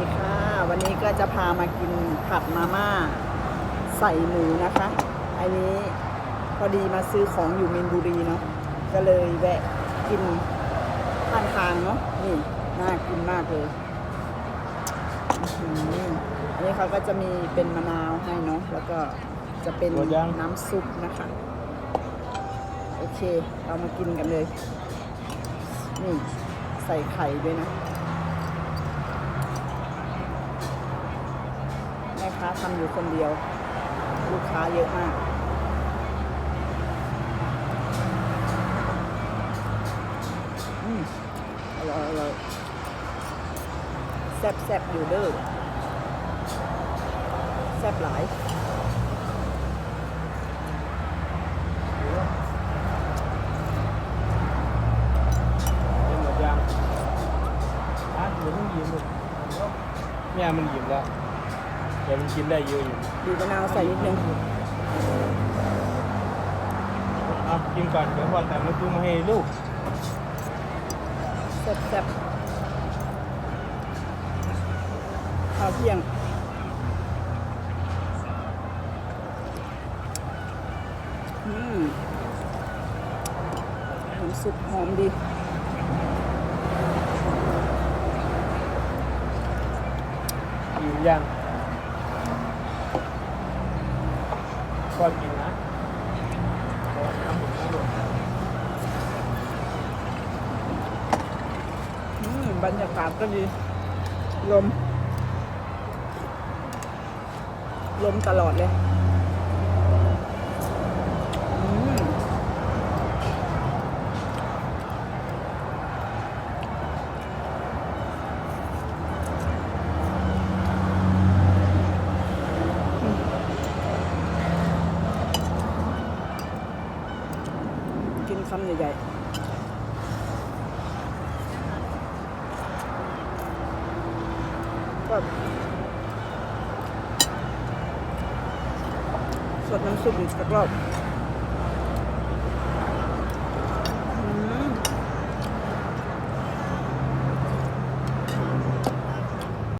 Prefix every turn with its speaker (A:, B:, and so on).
A: ดีค่ะ วันนี้ก็จะพามากินผัดมาม่าใส่หมูนะคะ อันนี้พอดีมาซื้อของอยู่มินบุรีเนาะก็เลยแวะกินข้างทางเนาะนี่น่ากินมากเลยอื้อหืออันนี้เขาก็จะมีเป็นมะนาวให้เนาะแล้วก็จะเป็น
B: หมดยัง
A: น้ำซุปนะคะ โอเค เรามากินกันเลย นี่ใส่ไข่ด้วยนะ ค้าทำอยู่คนเดียว ลูกค้าเยอะมากอืมอร่อยอร่อยแซ่บแซ่บอยู่เด้อแซ่บหลาย
B: เนหมดยังอะเดี๋ยมันยิ้มเลยเนี่ยมันยิ้มแล้ว เดี๋ยวมันกินได้เยอะอยู่
A: ดูมะนาวใส่นิดนึง
B: เอากินก่อนเดี๋ยวพอแต่มาตุ้มให้ลูก
A: แซ่บแซ่บข้าวเที่ยงอืมน้ำซุปหอมดี
B: ยิ้มยัง ก็กินนะน้ำมดน้ำหมด
A: อืมบรรยากาศก็ดี ลม ลมตลอดเลย อืมกิน คำใหญ่ๆแบบสดน้ำซุปอีกสักรอบ